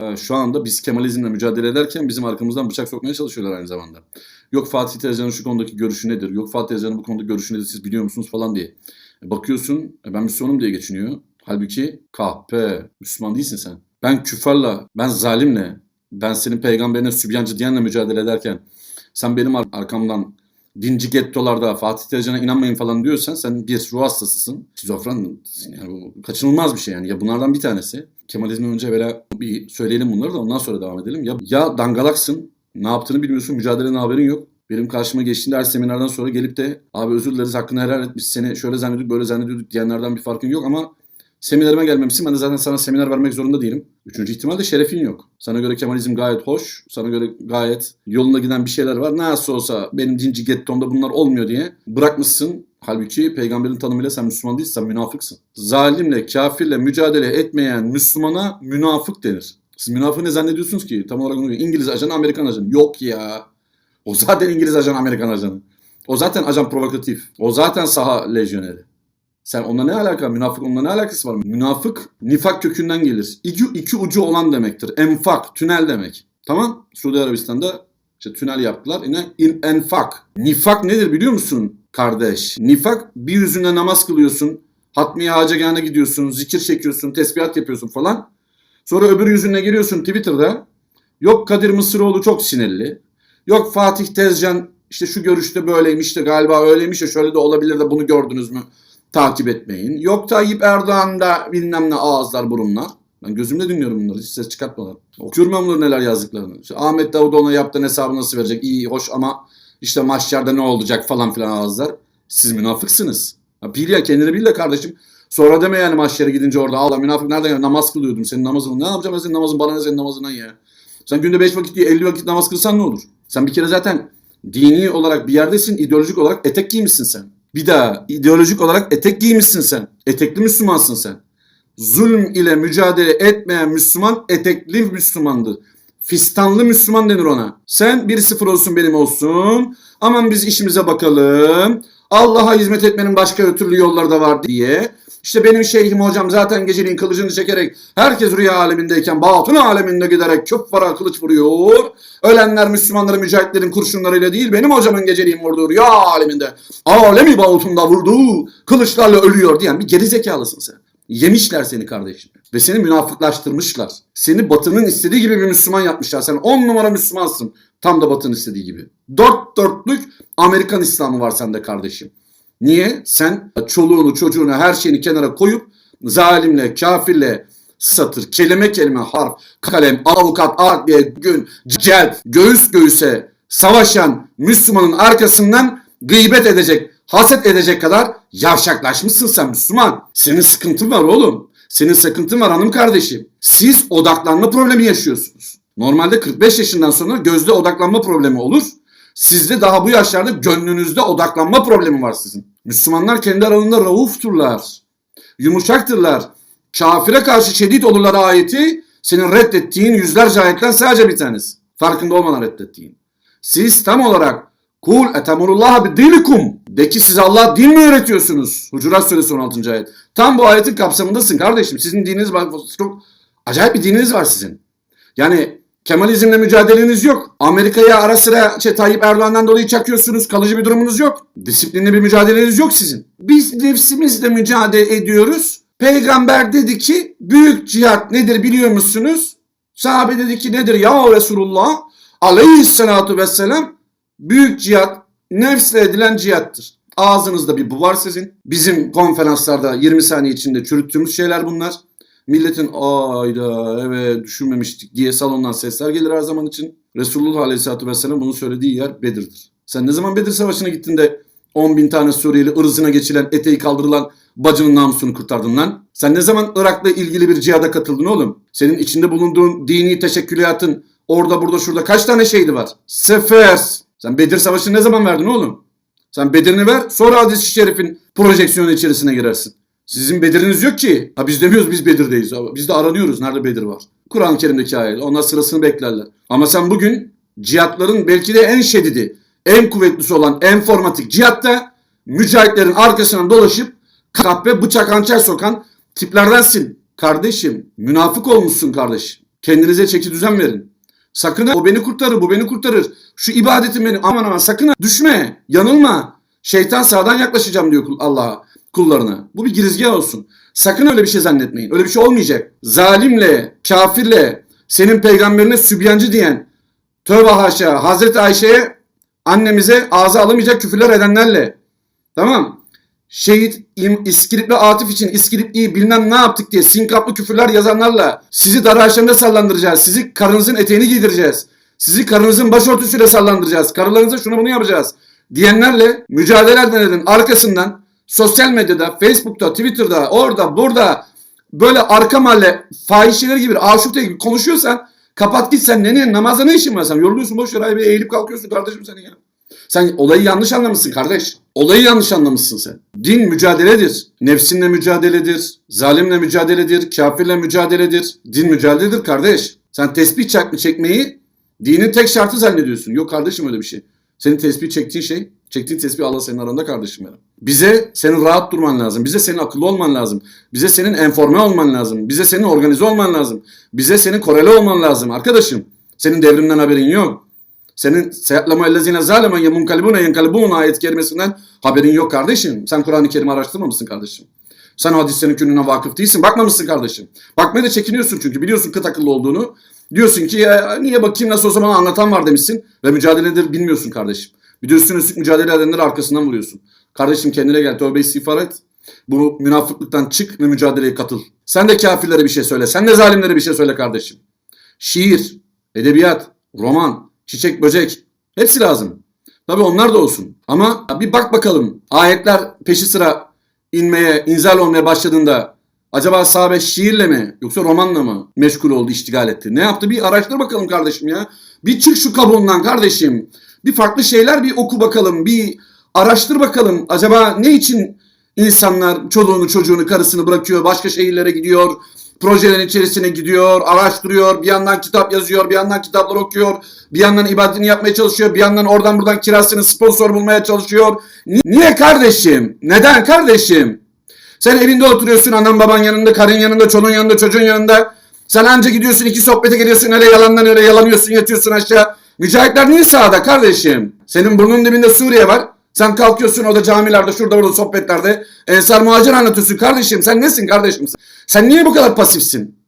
e, şu anda biz Kemalizmle mücadele ederken bizim arkamızdan bıçak sokmaya çalışıyorlar aynı zamanda. Yok Fatih Tezcan'ın şu konudaki görüşü nedir? Yok Fatih Tezcan'ın bu konuda görüşü nedir? Siz biliyor musunuz falan diye. E, bakıyorsun e, ben Müslümanım diye geçiniyor. Halbuki kahpe Müslüman değilsin sen. Ben küffarla, ben zalimle, ben senin peygamberine sübyancı diyenle mücadele ederken sen benim ar- arkamdan dinci gettolarda Fatih Tezcan'a inanmayın falan diyorsan sen bir ruh hastasısın. Şizofren yani bu kaçınılmaz bir şey yani. Ya bunlardan bir tanesi. Kemalizmi önce evvela bir söyleyelim bunları da ondan sonra devam edelim. Ya, ya dangalaksın, ne yaptığını bilmiyorsun, mücadelenin haberin yok. Benim karşıma geçtiğinde her seminerden sonra gelip de abi özür dileriz hakkını helal et biz seni şöyle zannediyorduk böyle zannediyorduk diyenlerden bir farkın yok ama seminerime gelmemişsin. Ben de zaten sana seminer vermek zorunda değilim. Üçüncü ihtimalle şerefin yok. Sana göre Kemalizm gayet hoş. Sana göre gayet yolunda giden bir şeyler var. Nasıl olsa benim dinci gettomda bunlar olmuyor diye bırakmışsın. Halbuki peygamberin tanımıyla sen Müslüman değilsin, sen münafıksın. Zalimle, kafirle mücadele etmeyen Müslümana münafık denir. Siz münafığı ne zannediyorsunuz ki? Tam olarak onu. İngiliz ajanı, Amerikan ajanı. Yok ya. O zaten İngiliz ajanı, Amerikan ajanı. O zaten ajan provokatif. O zaten saha lejyoneri. Sen onunla ne alaka? Münafık onunla ne alakası var? Münafık nifak kökünden gelir. İki, iki ucu olan demektir. Enfak, tünel demek. Tamam? Suudi Arabistan'da işte tünel yaptılar. Yine in, enfak. Nifak nedir biliyor musun kardeş? Nifak bir yüzünde namaz kılıyorsun. Hatmiye hacegâne gidiyorsun. Zikir çekiyorsun. Tesbihat yapıyorsun falan. Sonra öbür yüzüne giriyorsun Twitter'da. Yok Kadir Mısıroğlu çok sinirli. Yok Fatih Tezcan işte şu görüşte böyleymiş de galiba öyleymiş de şöyle de olabilir de bunu gördünüz mü? Takip etmeyin. Yok Tayyip Erdoğan da bilmem ne ağızlar burunlar. Ben gözümle dinliyorum bunları hiç ses çıkartmadan. Okuyorum ben bunları neler yazdıklarını. İşte Ahmet Davutoğlu'na yaptığın hesabı nasıl verecek? İyi hoş ama işte mahşerde ne olacak falan filan ağızlar. Siz münafıksınız. Ya bil ya kendini bil de kardeşim. Sonra deme yani mahşere gidince orada Allah münafık nereden ya namaz kılıyordum senin namazını. Ne yapacağım senin namazın bana ne senin namazından ya. Sen günde 5 vakit değil 50 vakit namaz kılsan ne olur? Sen bir kere zaten dini olarak bir yerdesin, ideolojik olarak etek giymişsin sen. Bir daha ideolojik olarak etek giymişsin sen. Etekli Müslümansın sen. Zulm ile mücadele etmeyen Müslüman etekli Müslümandır. Fistanlı Müslüman denir ona. Sen 1-0 olsun benim olsun. Aman biz işimize bakalım. Allah'a hizmet etmenin başka türlü yolları da var diye. İşte benim şeyhim hocam zaten geceliğin kılıcını çekerek herkes rüya alemindeyken batın aleminde giderek küffara kılıç vuruyor. Ölenler Müslümanların mücahitlerin kurşunlarıyla değil benim hocamın geceliğin vurduğu rüya aleminde alemi bağıtında vurduğu kılıçlarla ölüyor diyen bir gerizekalısın sen. Yemişler seni kardeşim. Ve seni münafıklaştırmışlar. Seni batının istediği gibi bir Müslüman yapmışlar. Sen on numara Müslümansın. Tam da batının istediği gibi. Dört dörtlük Amerikan İslamı var sende kardeşim. Niye? Sen çoluğunu, çocuğunu, her şeyini kenara koyup zalimle, kafirle satır, kelime kelime, harf, kalem, avukat, adliye, gün, cel, göğüs göğüse savaşan Müslümanın arkasından gıybet edecek, haset edecek kadar yavşaklaşmışsın sen Müslüman. Senin sıkıntın var oğlum. Senin sıkıntın var hanım kardeşim. Siz odaklanma problemi yaşıyorsunuz. Normalde 45 yaşından sonra gözde odaklanma problemi olur. Sizde daha bu yaşlarda gönlünüzde odaklanma problemi var sizin. Müslümanlar kendi aralarında raufturlar. Yumuşaktırlar. Kafire karşı şiddet olurlar ayeti senin reddettiğin yüzlerce ayetten sadece bir tanesi. Farkında olmadan reddettiğin. Siz tam olarak kul etemurullah bidinikum de ki siz Allah din mi öğretiyorsunuz? Hucurat suresi 16. ayet. Tam bu ayetin kapsamındasın kardeşim. Sizin dininiz var. Çok acayip bir dininiz var sizin. Yani Kemalizmle mücadeleniz yok. Amerika'ya ara sıra şey, Tayyip Erdoğan'dan dolayı çakıyorsunuz. Kalıcı bir durumunuz yok. Disiplinli bir mücadeleniz yok sizin. Biz nefsimizle mücadele ediyoruz. Peygamber dedi ki büyük cihat nedir biliyor musunuz? Sahabe dedi ki nedir ya Resulullah? Aleyhissalatu vesselam büyük cihat nefsle edilen cihattır. Ağzınızda bir bu var sizin. Bizim konferanslarda 20 saniye içinde çürüttüğümüz şeyler bunlar. Milletin ayda evet düşünmemiştik diye salondan sesler gelir her zaman için. Resulullah Aleyhisselatü Vesselam bunu söylediği yer Bedir'dir. Sen ne zaman Bedir Savaşı'na gittin de 10 bin tane Suriyeli ırzına geçilen, eteği kaldırılan bacının namusunu kurtardın lan? Sen ne zaman Irak'la ilgili bir cihada katıldın oğlum? Senin içinde bulunduğun dini teşekküliyatın orada burada şurada kaç tane şeydi var? Sefer. Sen Bedir Savaşı'nı ne zaman verdin oğlum? Sen Bedir'ini ver sonra hadis-i şerifin projeksiyonu içerisine girersin. Sizin Bedir'iniz yok ki. Ha biz demiyoruz biz Bedir'deyiz. Biz de aranıyoruz nerede Bedir var. Kur'an-ı Kerim'deki ayet. Onlar sırasını beklerler. Ama sen bugün cihatların belki de en şedidi, en kuvvetlisi olan enformatik cihatta mücahitlerin arkasından dolaşıp kahpe bıçak hançer sokan tiplerdensin. Kardeşim münafık olmuşsun kardeşim. Kendinize çeki düzen verin. Sakın ha, o beni kurtarır, bu beni kurtarır. Şu ibadetim beni aman aman sakın ha, düşme, yanılma. Şeytan sağdan yaklaşacağım diyor Allah'a kullarına. Bu bir girizgah olsun. Sakın öyle bir şey zannetmeyin. Öyle bir şey olmayacak. Zalimle, kafirle, senin peygamberine sübyancı diyen, tövbe haşa, Hazreti Ayşe'ye annemize ağza alamayacak küfürler edenlerle. Tamam. Şehit İskilipli Atif için İskilipli'yi bilmem ne yaptık diye sinkaplı küfürler yazanlarla sizi dar haşemde sallandıracağız. Sizi karınızın eteğini giydireceğiz. Sizi karınızın başörtüsüyle sallandıracağız. Karılarınıza şunu bunu yapacağız. Diyenlerle mücadele edenlerin arkasından sosyal medyada, Facebook'ta, Twitter'da, orada, burada böyle arka mahalle fahişeler gibi, aşukte gibi konuşuyorsan kapat git sen ne, ne namazda ne işin var sen? Yoruluyorsun boş ver abi eğilip kalkıyorsun kardeşim senin ya. Sen olayı yanlış anlamışsın kardeş. Olayı yanlış anlamışsın sen. Din mücadeledir. Nefsinle mücadeledir. Zalimle mücadeledir. Kafirle mücadeledir. Din mücadeledir kardeş. Sen tesbih çak çekmeyi dinin tek şartı zannediyorsun. Yok kardeşim öyle bir şey. Senin tesbih çektiğin şey, çektiğin tesbih Allah senin aranda kardeşim benim. Bize senin rahat durman lazım. Bize senin akıllı olman lazım. Bize senin enforme olman lazım. Bize senin organize olman lazım. Bize senin korele olman lazım arkadaşım. Senin devrimden haberin yok. Senin seyatlama ellezine zalemen yemun kalibune yenkalibun ayet kerimesinden haberin yok kardeşim. Sen Kur'an-ı Kerim'i araştırmamışsın kardeşim. Sen hadislerin kününe vakıf değilsin. Bakmamışsın kardeşim. Bakmaya da çekiniyorsun çünkü biliyorsun kıt akıllı olduğunu. Diyorsun ki ya niye bakayım nasıl o zaman anlatan var demişsin. Ve mücadeledir bilmiyorsun kardeşim. Bir de üstüne mücadele edenleri arkasından vuruyorsun. Kardeşim kendine gel tövbe istiğfar et. Bu münafıklıktan çık ve mücadeleye katıl. Sen de kafirlere bir şey söyle. Sen de zalimlere bir şey söyle kardeşim. Şiir, edebiyat, roman, çiçek, böcek hepsi lazım. Tabii onlar da olsun. Ama bir bak bakalım ayetler peşi sıra inmeye, inzal olmaya başladığında acaba sahabe şiirle mi yoksa romanla mı meşgul oldu, iştigal etti? Ne yaptı? Bir araştır bakalım kardeşim ya. Bir çık şu kabuğundan kardeşim. Bir farklı şeyler bir oku bakalım. Bir araştır bakalım. Acaba ne için insanlar çoluğunu, çocuğunu, karısını bırakıyor, başka şehirlere gidiyor, projelerin içerisine gidiyor, araştırıyor, bir yandan kitap yazıyor, bir yandan kitaplar okuyor, bir yandan ibadetini yapmaya çalışıyor, bir yandan oradan buradan kirasını sponsor bulmaya çalışıyor. Ni- Niye kardeşim? Neden kardeşim? Sen evinde oturuyorsun, anan baban yanında, karın yanında, çoluğun yanında, çocuğun yanında. Sen anca gidiyorsun, iki sohbete geliyorsun, öyle yalandan öyle yalanıyorsun, yatıyorsun aşağı. Mücahitler niye sağda kardeşim? Senin burnun dibinde Suriye var. Sen kalkıyorsun orada camilerde, şurada burada sohbetlerde. Ensar muhacir anlatıyorsun kardeşim. Sen nesin kardeşim? Sen niye bu kadar pasifsin?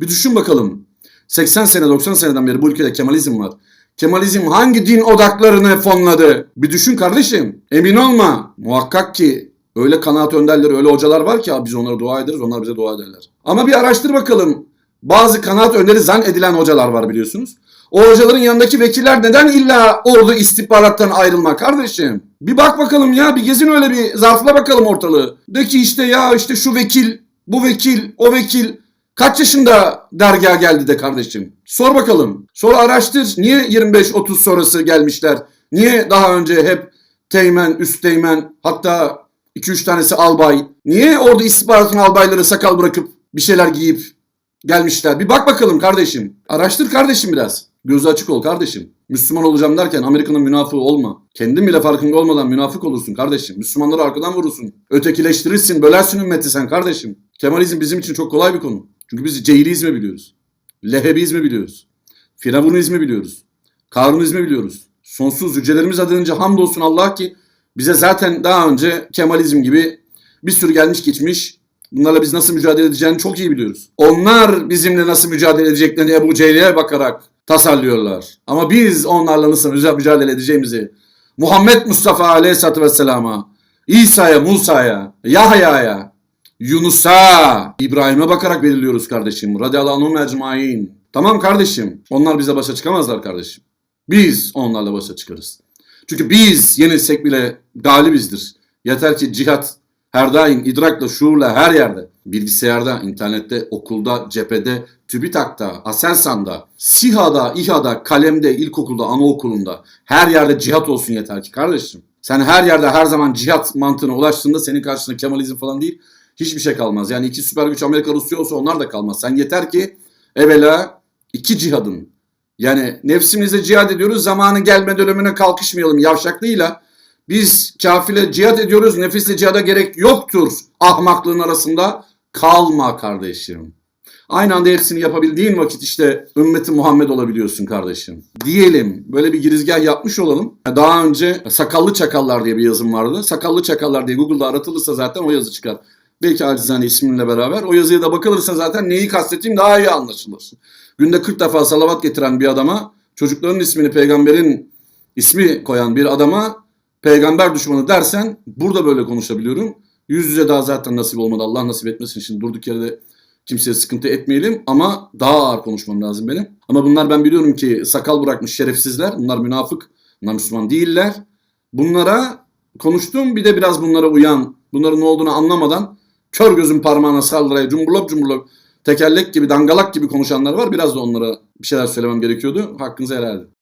Bir düşün bakalım. 80 sene 90 seneden beri bu ülkede Kemalizm var. Kemalizm hangi din odaklarını fonladı? Bir düşün kardeşim. Emin olma. Muhakkak ki öyle kanaat önderleri, öyle hocalar var ki abi biz onlara dua ederiz, onlar bize dua ederler. Ama bir araştır bakalım. Bazı kanaat önderi zan edilen hocalar var biliyorsunuz. O hocaların yanındaki vekiller neden illa ordu istihbarattan ayrılma kardeşim? Bir bak bakalım ya bir gezin öyle bir zarfla bakalım ortalığı. De ki işte ya işte şu vekil, bu vekil, o vekil kaç yaşında dergaha geldi de kardeşim. Sor bakalım. Sonra araştır. Niye 25-30 sonrası gelmişler? Niye daha önce hep teğmen, üsteğmen hatta 2-3 tanesi albay? Niye orada istihbaratın albayları sakal bırakıp bir şeyler giyip gelmişler? Bir bak bakalım kardeşim. Araştır kardeşim biraz. Gözü açık ol kardeşim. Müslüman olacağım derken Amerika'nın münafığı olma. Kendin bile farkında olmadan münafık olursun kardeşim. Müslümanları arkadan vurursun. Ötekileştirirsin, bölersin ümmeti sen kardeşim. Kemalizm bizim için çok kolay bir konu. Çünkü biz Cehilizmi biliyoruz. Lehebizmi biliyoruz. Firavunizmi biliyoruz. Karunizmi biliyoruz. Sonsuz yücelerimiz adınca hamdolsun Allah ki bize zaten daha önce Kemalizm gibi bir sürü gelmiş geçmiş bunlarla biz nasıl mücadele edeceğini çok iyi biliyoruz. Onlar bizimle nasıl mücadele edeceklerini Ebu Cehil'e bakarak tasarlıyorlar. Ama biz onlarla nasıl müca- mücadele edeceğimizi Muhammed Mustafa Aleyhisselatü Vesselam'a, İsa'ya, Musa'ya, Yahya'ya, Yunus'a, İbrahim'e bakarak belirliyoruz kardeşim. Radiyallahu anhum ecmain. Tamam kardeşim. Onlar bize başa çıkamazlar kardeşim. Biz onlarla başa çıkarız. Çünkü biz yenilsek bile galibizdir. Yeter ki cihat her daim idrakla, şuurla her yerde. Bilgisayarda, internette, okulda, cephede, TÜBİTAK'ta, ASELSAN'da, SİHA'da, İHA'da, kalemde, ilkokulda, anaokulunda her yerde cihat olsun yeter ki kardeşim. Sen her yerde her zaman cihat mantığına ulaştığında senin karşında Kemalizm falan değil hiçbir şey kalmaz. Yani iki süper güç Amerika Rusya olsa onlar da kalmaz. Sen yeter ki evvela iki cihadın yani nefsimizle cihad ediyoruz zamanı gelmeden ölümüne kalkışmayalım yavşaklığıyla. Biz kafile cihad ediyoruz nefisle cihada gerek yoktur ahmaklığın arasında kalma kardeşim. Aynı anda hepsini yapabildiğin vakit işte ümmeti Muhammed olabiliyorsun kardeşim. Diyelim böyle bir girizgah yapmış olalım. Daha önce Sakallı Çakallar diye bir yazım vardı. Sakallı Çakallar diye Google'da aratılırsa zaten o yazı çıkar. Belki acizane isminle beraber. O yazıya da bakılırsa zaten neyi kastettiğim daha iyi anlaşılır. Günde 40 defa salavat getiren bir adama, çocukların ismini peygamberin ismi koyan bir adama peygamber düşmanı dersen burada böyle konuşabiliyorum. Yüz yüze daha zaten nasip olmadı. Allah nasip etmesin. Şimdi durduk yere de kimseye sıkıntı etmeyelim ama daha ağır konuşmam lazım benim. Ama bunlar ben biliyorum ki sakal bırakmış şerefsizler. Bunlar münafık. Bunlar Müslüman değiller. Bunlara konuştum bir de biraz bunlara uyan, bunların ne olduğunu anlamadan kör gözün parmağına saldıraya cumburlop cumburlop tekerlek gibi dangalak gibi konuşanlar var. Biraz da onlara bir şeyler söylemem gerekiyordu. Hakkınızı helal edin.